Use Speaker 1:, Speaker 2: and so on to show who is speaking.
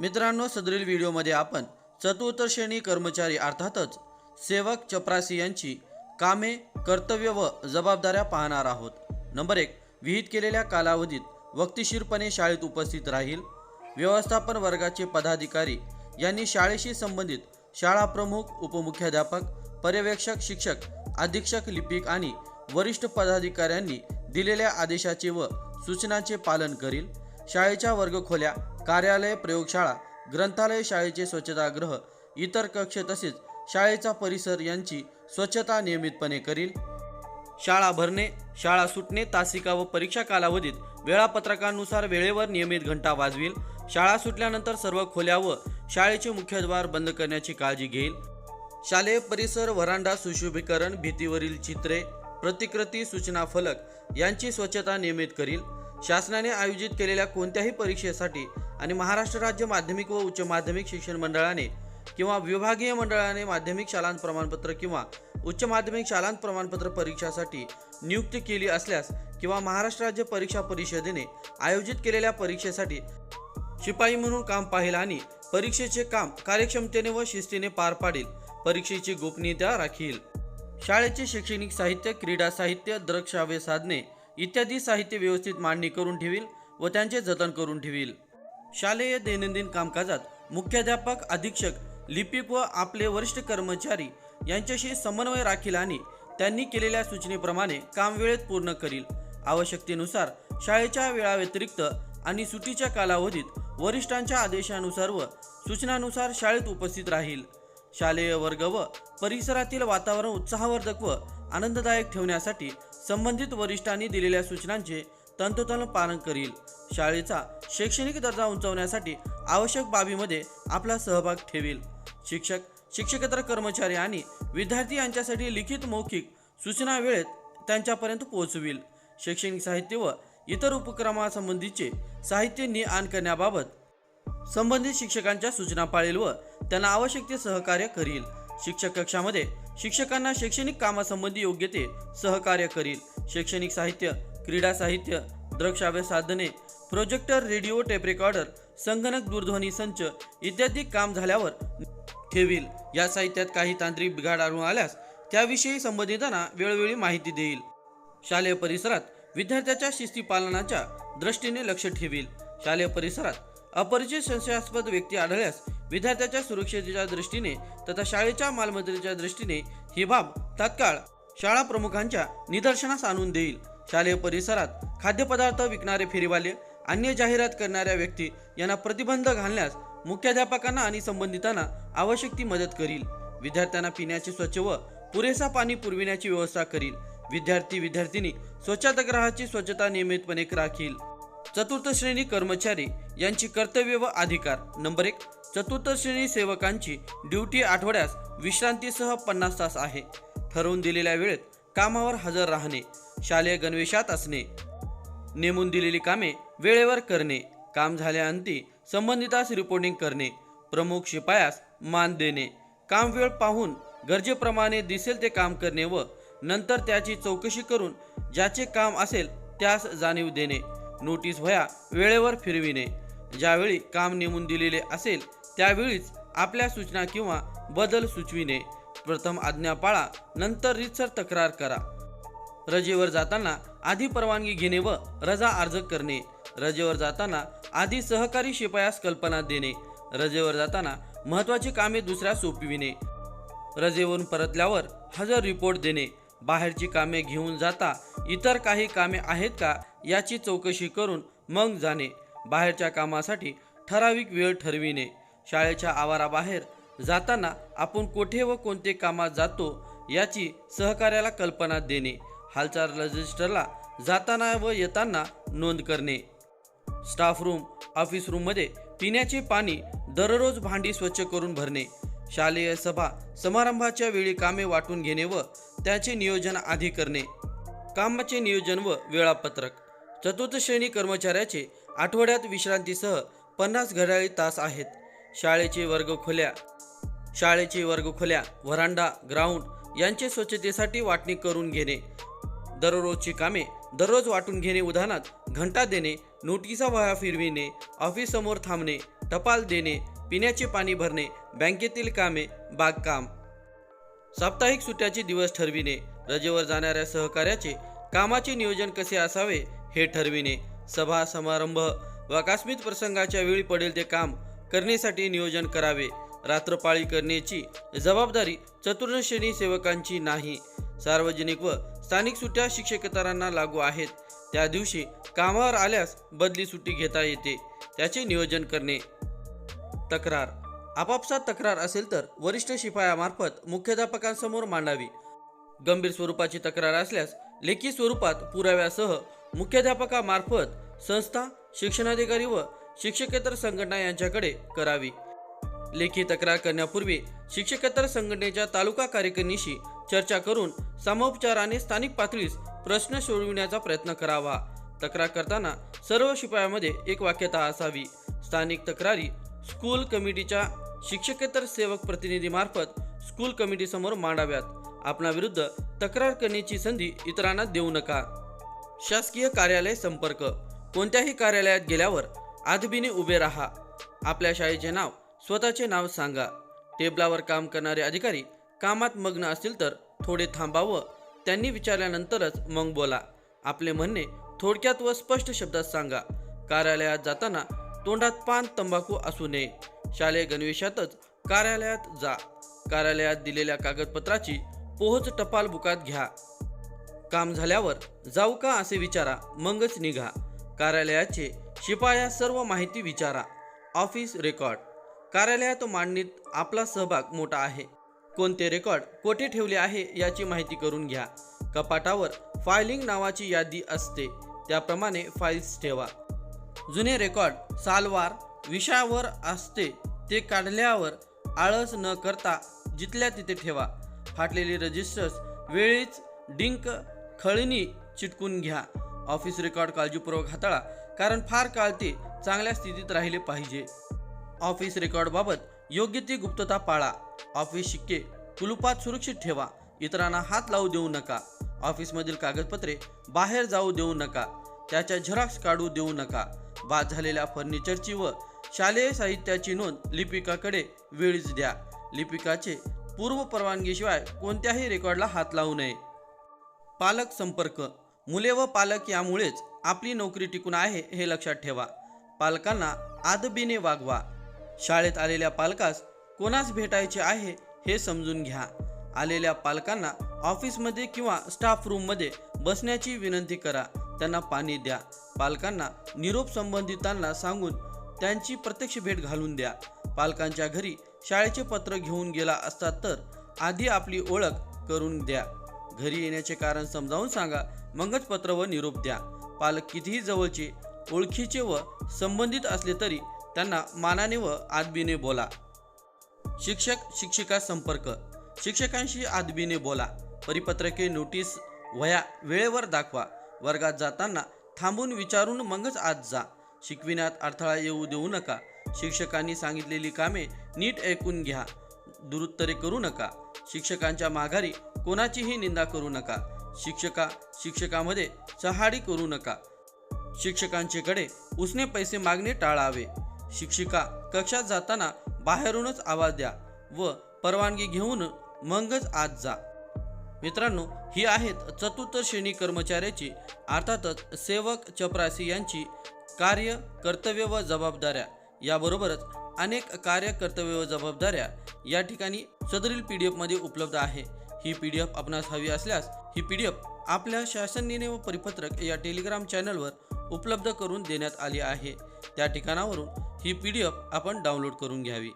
Speaker 1: मित्रांनो सदरील व्हिडिओमध्ये आपण चतुर्थ श्रेणी कर्मचारी अर्थातच सेवक चपरासी यांची कामे कर्तव्य व जबाबदाऱ्या पाहणार आहोत. नंबर एक विहित केलेल्या कालावधीत वक्तिशीरपणे शाळेत उपस्थित राहील. व्यवस्थापन वर्गाचे पदाधिकारी यांनी शाळेशी संबंधित शाळा प्रमुख उपमुख्याध्यापक पर्यवेक्षक शिक्षक अधीक्षक लिपिक आणि वरिष्ठ पदाधिकाऱ्यांनी दिलेल्या आदेशाचे व सूचनांचे पालन करील. शाळेच्या वर्गखोल्या कार्यालय प्रयोगशाळा ग्रंथालय शाळेचे स्वच्छतागृह इतर कक्ष तसेच शाळेचा परिसर यांची स्वच्छता नियमितपणे करील. शाळा भरणे शाळा सुटणे तासिका व परीक्षा कालावधीत वेळापत्रकानुसार वेळेवर नियमित घंटा वाजवील. शाळा सुटल्यानंतर सर्व खोल्या व शाळेचे मुख्यद्वार बंद करण्याची काळजी घेईल. शालेय परिसर व्हरांडा सुशोभीकरण भीतीवरील चित्रे प्रतिकृती सूचना फलक यांची स्वच्छता नियमित करील. शासनाने आयोजित केलेल्या कोणत्याही परीक्षेसाठी आणि महाराष्ट्र राज्य माध्यमिक व उच्च माध्यमिक शिक्षण मंडळाने किंवा विभागीय मंडळाने माध्यमिक शालांत प्रमाणपत्र किंवा उच्च माध्यमिक शालांत प्रमाणपत्र परीक्षासाठी नियुक्ती केली असल्यास किंवा महाराष्ट्र राज्य परीक्षा परिषदेने आयोजित केलेल्या परीक्षेसाठी शिपाई म्हणून काम पाहिल आणि परीक्षेचे काम कार्यक्षमतेने व शिस्तीने पार पाडेल परीक्षेची गोपनीयता राखील. शाळेचे शैक्षणिक साहित्य क्रीडा साहित्य द्रक्षावे साधने इत्यादी साहित्य व्यवस्थित मांडणी करून ठेवील व त्यांचे जतन करून ठेवील. शालेय दैनंदिन कामकाजात मुख्याध्यापक अधीक्षक लिपिक व आपले वरिष्ठ कर्मचारी यांच्याशी समन्वय राखील आणि त्यांनी केलेल्या सूचनेप्रमाणे काम वेळेत पूर्ण करील. आवश्यकतेनुसार शाळेच्या वेळाव्यतिरिक्त आणि सुटीच्या कालावधीत वरिष्ठांच्या आदेशानुसार व सूचनानुसार शाळेत उपस्थित राहील. शालेय वर्ग व परिसरातील वातावरण उत्साहवर्धक व आनंददायक ठेवण्यासाठी संबंधित वरिष्ठांनी दिलेल्या सूचनांचे तंतोतंत पालन करील. शाळेचा शैक्षणिक दर्जा उंचावण्यासाठी आवश्यक बाबीमध्ये आपला सहभाग ठेवील. शिक्षक शिक्षकेतर कर्मचारी आणि विद्यार्थी यांच्यासाठी लिखित मौखिक सूचना वेळेत त्यांच्यापर्यंत पोहोचविल. शैक्षणिक साहित्य व इतर उपक्रमासंबंधीचे साहित्य नि आण करण्याबाबत संबंधित शिक्षकांच्या सूचना पाळेल व त्यांना आवश्यक ते सहकार्य करील. शिक्षक कक्षामध्ये शिक्षकांना शैक्षणिक कामासंबंधी योग्य ते सहकार्य करील. शैक्षणिक साहित्य क्रीडा साहित्य द्रकश्राव्य साधने प्रोजेक्टर रेडिओ टेप रेकॉर्डर संगणक दूरध्वनी संच इत्यादी काम झाल्यावर ठेवील. या साहित्यात काही तांत्रिक बिघाड आढळून आल्यास त्याविषयी संबंधितांना वेळोवेळी माहिती देईल. शालेय परिसरात विद्यार्थ्याच्या शिस्ती पालनाच्या दृष्टीने लक्ष ठेवील. शालेय परिसरात अपरिचित संशयास्पद व्यक्ती आढळल्यास विद्यार्थ्याच्या सुरक्षेच्या दृष्टीने तथा शाळेच्या मालमत्तेच्या दृष्टीने ही बाब तात्काळ शाळा प्रमुखांच्या निदर्शनास आणून देईल. शालेय परिसरात खाद्यपदार्थ विकणारे फेरीवाले अन्य जाहिरात करणाऱ्या व्यक्ती यांना प्रतिबंध घालण्यास मुख्याध्यापकांना आणि संबंधितांना आवश्यक ती मदत करील. विद्यार्थ्यांना पिण्याचे स्वच्छ व पुरेसा पाणी पुरविण्याची व्यवस्था करील. विद्यार्थी विद्यार्थिनी स्वच्छतागृहाची स्वच्छता नियमितपणे राखील. चतुर्थ श्रेणी कर्मचारी यांची कर्तव्य व अधिकार. नंबर एक चतुर्थ श्रेणी सेवकांची ड्युटी आठवड्यास विश्रांतीसह पन्नास तास आहे. ठरवून दिलेल्या वेळेत कामावर हजर राहणे. शालेय गणवेशात असणे नेमून दिलेली कामे वेळेवर करणे काम झाल्याअंती संबंधितास रिपोर्टिंग करणे प्रमुख शिपायास मान देणे काम वेळ पाहून गरजेप्रमाणे दिसेल ते काम करणे व नंतर त्याची चौकशी करून ज्याचे काम असेल त्यास जाणीव देणे नोटीस भया वेळेवर फिरविणे. ज्यावेळी काम नेमून दिलेले असेल त्यावेळीच आपल्या सूचना किंवा बदल सुचविणे. प्रथम आज्ञा पाळा नंतर रितसर तक्रार करा. रजेवर जाताना आधी परवानगी घेणे व रजा अर्ज करणे. रजेवर जाताना आधी सहकारी शिपायास कल्पना देणे. रजेवर जाताना महत्त्वाची कामे दुसऱ्या सोपविणे. रजेवरून परतल्यावर हजर रिपोर्ट देणे. बाहेरची कामे घेऊन जाता इतर काही कामे आहेत का याची चौकशी करून मग जाणे. बाहेरच्या कामासाठी ठराविक वेळ ठरविणे. शाळेच्या आवाराबाहेर जाताना आपण कोठे व कोणते कामात जातो याची सहकार्याला कल्पना देणे. हालचाल रजिस्टरला जाताना व येताना नोंद करणे. स्टाफ रूम ऑफिस रूममध्ये पिण्याचे पाणी दररोज भांडी स्वच्छ करून भरणे. शालेय सभा समारंभाच्या वेळी कामे वाटून घेणे व त्याचे नियोजन आधी करणे. कामाचे नियोजन व वेळापत्रक. चतुर्थ श्रेणी कर्मचाऱ्याचे आठवड्यात विश्रांतीसह पन्नास घड्याळी तास आहेत. शाळेचे वर्गखोल्या शाळेचे वर्गखोल्या व्हरांडा ग्राउंड यांचे स्वच्छतेसाठी वाटणी करून घेणे. दररोजची कामे दररोज वाटून घेणे उदाहरणात घंटा देणे नोटिसा वह्या फिरविणे ऑफिस समोर थांबणे टपाल देणे पिण्याचे पाणी भरणे बँकेतील कामे बागकाम. साप्ताहिक सुट्ट्याचे दिवस ठरविणे रजेवर जाणाऱ्या सहकार्याचे कामाचे नियोजन कसे असावे हे ठरविणे सभा समारंभ व आकस्मित प्रसंगाच्या वेळी पडेल ते काम करण्यासाठी नियोजन करावे. रात्रपाळी करण्याची जबाबदारी चतुर्थश्रेणी सेवकांची नाही. सार्वजनिक व स्थानिक सुट्ट्या शिक्षकेतरांना लागू आहेत. त्या दिवशी कामावर आल्यास बदली सुट्टी घेता येते. त्याचे नियोजन करणे. तक्रार. आपापसात तक्रार असेल तर वरिष्ठ शिपायामार्फत मुख्याध्यापकांसमोर मांडावी. गंभीर स्वरूपाची तक्रार असल्यास लेखी स्वरूपात पुराव्यासह मुख्याध्यापकामार्फत संस्था शिक्षणाधिकारी व शिक्षकेतर संघटना यांच्याकडे करावी. लेखी तक्रार करण्यापूर्वी शिक्षकेतर संघटनेच्या तालुका कार्यकारिणीशी चर्चा करून समोपचाराने स्थानिक पातळीस प्रश्न सोडविण्याचा प्रयत्न करावा. तक्रार करताना सर्व शिपायामध्ये एक वाक्यता असावी. स्थानिक तक्रारी स्कूल कमिटीच्या शिक्षकेतर सेवक प्रतिनिधीमार्फत स्कूल कमिटीसमोर मांडाव्यात. आपणाविरुद्ध तक्रार करण्याची संधी इतरांना देऊ नका. शासकीय कार्यालय संपर्क. कोणत्याही कार्यालयात गेल्यावर आदबीने उभे राहा. आपल्या शाळेचे नाव स्वतःचे नाव सांगा. टेबलावर काम करणारे अधिकारी कामात मग्न असतील तर थोडे थांबावं. त्यांनी विचारल्यानंतरच मग बोला आपले म्हणणे थोडक्यात व स्पष्ट शब्दात सांगा. कार्यालयात जाताना तोंडात पान तंबाखू असू नये. शालेय गणवेशातच कार्यालयात जा. कार्यालयात दिलेल्या कागदपत्राची पोहोच टपाल बुकात घ्या. काम झाल्यावर जाऊ का असे विचारा मगच निघा. कार्यालयाचे शिपाया सर्व माहिती विचारा. Office record. कार्यालयात मांडणीत आपला सहभाग मोठा आहे. कोणते रेकॉर्ड कोठे ठेवले आहे याची माहिती करून घ्या. कपाटावर फायलिंग नावाची यादी असते. त्याप्रमाणे फाईल्स ठेवा. जुने रेकॉर्ड सालवार विषयावर असते ते काढल्यावर आळस न करता जिथल्या तिथे ठेवा. फाटलेले रजिस्टर्स वेळीच डिंक खळणी चिटकून घ्या. ऑफिस रेकॉर्ड काळजीपूर्वक हाताळा कारण फार काळ ते चांगल्या स्थितीत राहिले पाहिजे. ऑफिस रेकॉर्डबाबत योग्य ती गुप्तता पाळा. ऑफिस शिक्के कुलुपात सुरक्षित ठेवा. इतरांना हात लावू देऊ नका. ऑफिसमधील कागदपत्रे बाहेर जाऊ देऊ नका. त्याच्या झेरॉक्स काढू देऊ नका. बाद झालेल्या फर्निचरची व शालेय साहित्याची नोंद लिपिकाकडे वेळीच द्या. लिपिकाचे पूर्व परवानगीशिवाय कोणत्याही रेकॉर्डला हात लावू नये. पालक संपर्क. मुले व पालक यामुळेच आपली नोकरी टिकून आहे हे लक्षात ठेवा. पालकांना आदबीने वागवा. शाळेत आलेल्या पालकास कोणास भेटायचे आहे हे समजून घ्या. आलेल्या पालकांना ऑफिसमध्ये किंवा स्टाफ रूममध्ये बसण्याची विनंती करा. त्यांना पाणी द्या. पालकांना निरोप संबंधितांना सांगून त्यांची प्रत्यक्ष भेट घालून द्या. पालकांच्या घरी शाळेचे पत्र घेऊन गेला असतात तर आधी आपली ओळख करून द्या. घरी येण्याचे कारण समजावून सांगा. मगच पत्र व निरोप द्या. पालक कितीही जवळचे ओळखीचे व संबंधित असले तरी त्यांना मानाने व आदबीने बोला. शिक्षक शिक्षिका संपर्क. शिक्षकांशी आदबीने बोला. परिपत्रके नोटीस वया वेळेवर दाखवा. वर्गात जाताना थांबून विचारून मगच आत जा. शिकविण्यात अडथळा येऊ देऊ नका. शिक्षकांनी सांगितलेली कामे नीट ऐकून घ्या. दुरुत्तरे करू नका. शिक्षकांच्या माघारी कोणाचीही निंदा करू नका. शिक्षका शिक्षकामध्ये चहाडी करू नका. शिक्षकांचे कडे उसने पैसे मागणे टाळावे. शिक्षिका कक्षात जाताना बाहेरूनच आवाज द्या व परवानगी घेऊन मगच आत जा. मित्रांनो ही आहेत चतुर्थ श्रेणी कर्मचाऱ्याची अर्थातच सेवक चपरासी यांची कार्य कर्तव्य व जबाबदाऱ्या. याबरोबरच अनेक कार्य कर्तव्य व जबाबदाऱ्या या ठिकाणी सदरील पी डी एफमध्ये उपलब्ध आहे. ही पी डी एफ आपणास हवी असल्यास ही पी डी एफ आपल्या शासन निर्णय व परिपत्रक या टेलिग्राम चॅनलवर उपलब्ध करून देण्यात आली आहे. त्या ठिकाणावरून ही पी डी एफ आपण डाउनलोड करून घ्यावी.